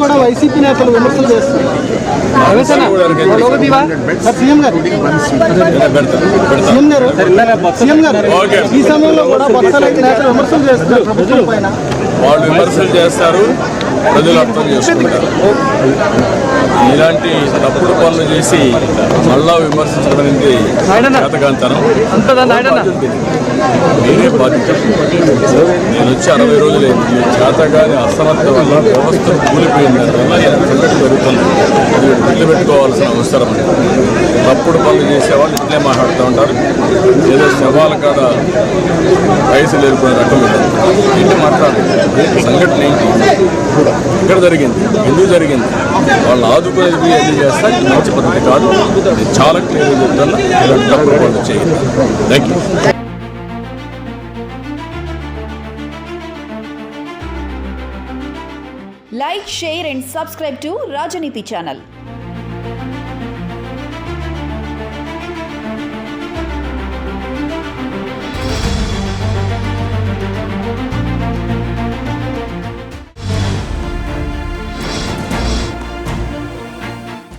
కూడా వైసీపీ నేతలు విమర్శలు చేస్తున్నారు. సార్ సీఎం గారు. సీఎం గారు. సీఎం గారు. ఈ సమయంలో కూడా నేతలు విమర్శలు చేస్తున్నారు ప్రభుత్వం పైన. వాళ్ళు విమర్శలు చేస్తారు ప్రజలు అర్థం చేసుకుంటారు. ఇలాంటి తప్పుడు పనులు చేసి మళ్ళా విమర్శించడం అనేది చేతకాంతనం నేనే బాధ్యత. నేను వచ్చి అరవై రోజులైంది ఈ చేతగాని అసమర్థ వల్ల వ్యవస్థ కూలిపోయింది సంఘటన జరుగుతుంది. ఇది గుర్తుపెట్టుకోవాల్సిన అవసరం తప్పుడు పనులు చేసేవాళ్ళు ఇట్లే మాట్లాడుతూ ఉంటారు. ఏదో శవాల కాడ వయసు లేరుకునే రకం ఉంటుంది. ఏంటి మాట్లాడు సంఘటన ఏంటి? ఇక్కడ జరిగింది ఎందుకు జరిగింది? వాళ్ళు ఆదుకునేది అది చేస్తా ఇది మంచి పద్ధతి కాదు. నేను చాలా క్లియర్గా చెప్తున్నా ఇలాంటి తప్పుడు పనులు చేయండి. Thank you Like, share and subscribe to Rajaniti channel.